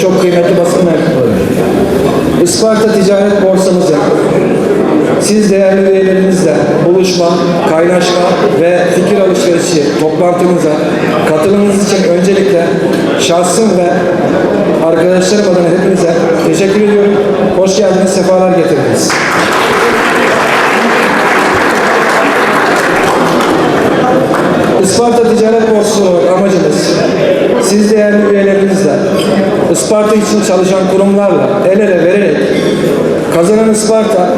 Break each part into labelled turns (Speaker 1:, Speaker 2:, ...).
Speaker 1: Çok kıymetli basın mensupları. Isparta Ticaret Borsamızı siz değerli üyelerimizle buluşma, kaynaşma ve fikir alışverişi toplantımıza katılımınız için öncelikle şahsım ve arkadaşlarım adına hepinize teşekkür ediyorum. Hoş geldiniz, sefalar getirdiniz. Isparta Ticaret Borsası olarak amacımız siz değerli üyelerimizle Isparta için çalışan kurumlarla el ele vererek kazanan Isparta,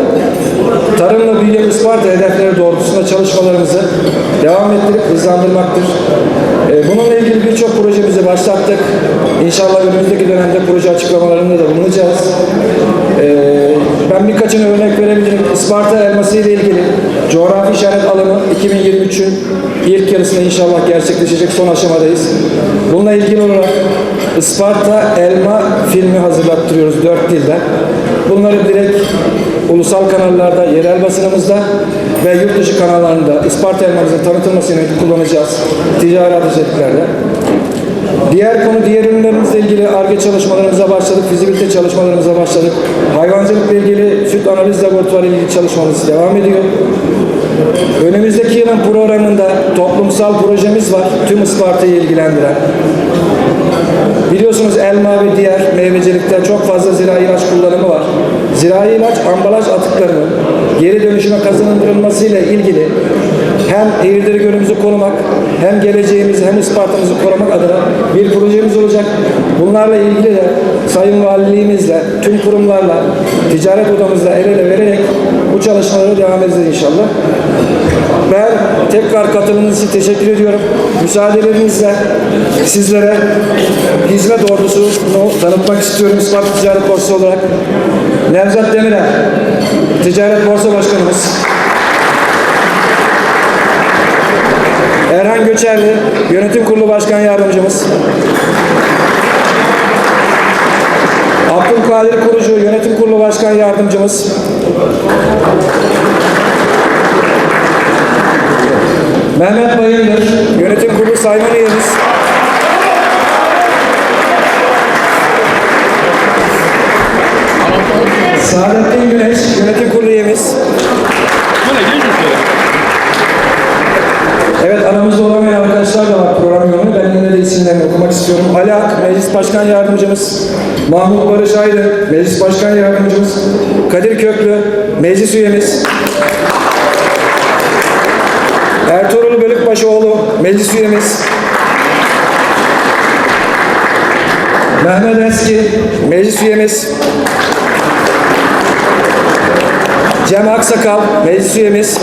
Speaker 1: tarımla büyüyen Isparta hedefleri doğrultusunda çalışmalarımızı devam ettirip hızlandırmaktır. Ee, Bununla ilgili birçok projemizi başlattık. İnşallah önümüzdeki dönemde proje açıklamalarında da bulunacağız. Ee, Ben birkaçını örnek verebilirim. Isparta elması ile ilgili coğrafi işaret alanı 2023'ün ilk yarısında inşallah gerçekleşecek son aşamadayız. Bununla ilgili olarak Isparta elma filmi hazırlattırıyoruz dört dilden. Bunları direkt ulusal kanallarda, yerel basınımızda ve yurt dışı kanallarında Isparta elmamızın tanıtılması için kullanacağız. Ticari adresliklerde. Diğer konu diğer ürünlerimizle ilgili ARGE çalışmalarımıza başladık, fizibilite çalışmalarımıza başladık. Hayvancılıkla ilgili süt analiz laboratuvarı ile ilgili çalışmamız devam ediyor. Önümüzdeki yılın programında toplumsal projemiz var, tüm Isparta'yı ilgilendiren. Biliyorsunuz elma ve diğer meyvecilikte çok fazla zirai ilaç kullanımı var. Zirai ilaç ambalaj atıklarının geri dönüşüme kazandırılmasıyla ilgili hem Eğirdir Gölümüzü korumak hem geleceğimizi hem Isparta'mızı korumak adına bir projemiz olacak. Bunlarla ilgili de Sayın Valiliğimizle, tüm kurumlarla, ticaret odamızla el ele vererek çalışmalara devam edeceğiz inşallah. Ben tekrar katılımınız için teşekkür ediyorum. Müsaadelerinizle sizlere hizmet ordusunu tanıtmak istiyorum Isparta Ticaret Borsası olarak. Nevzat Demirel, Ticaret Borsa Başkanımız. Erhan Göçerli, Yönetim Kurulu Başkan Yardımcımız. Abdülkadir Kurucu, Yönetim Kurulu Başkan Yardımcımız. Mehmet Bayındır, Yönetim Kurulu Sayman Üyemiz. Saadettin Güneş, Yönetim Kurulu Üyemiz. Evet aramızda olamayan arkadaşlar da var program yolunu. Ben yine de isimlerini okumak istiyorum. Ali Ak, Meclis Başkan Yardımcımız. Mahmut Barış Aydın, Meclis Başkan Yardımcımız. Kadir Köklü, Meclis Üyemiz. Ertuğrul Bölükbaşıoğlu, Meclis Üyemiz. Mehmet Eski, Meclis Üyemiz. Cem Aksakal, Meclis Üyemiz.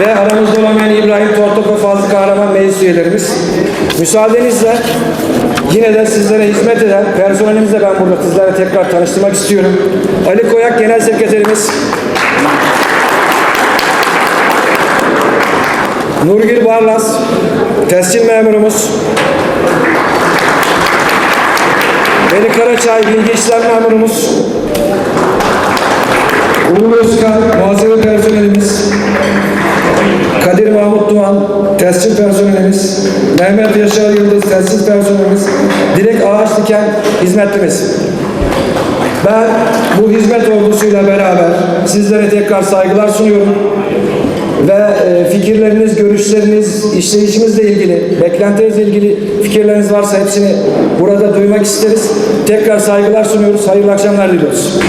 Speaker 1: Ve aramızda olamayan İbrahim Tortok ve Fazlı Kahraman meclis üyelerimiz. Müsaadenizle yine de sizlere hizmet eden personelimizle ben burada sizlere tekrar tanıştırmak istiyorum. Ali Koyak Genel Sekreterimiz. Nurgül Barlas, tescil memurumuz. Veli Karaçay, Bilgi İşlem memurumuz. Uğur Özkan, muhasebe personelimiz. Kadir Mahmut Doğan, tescil personelimiz, Mehmet Yaşar Yıldız, tescil personelimiz, Dilek Ağaç Diken hizmetlimiz. Ben bu hizmet ordusuyla beraber sizlere tekrar saygılar sunuyorum. Ve e, fikirleriniz, görüşleriniz, işleyişimizle ilgili, beklentinizle ilgili fikirleriniz varsa hepsini burada duymak isteriz. Tekrar saygılar sunuyoruz. Hayırlı akşamlar diliyoruz.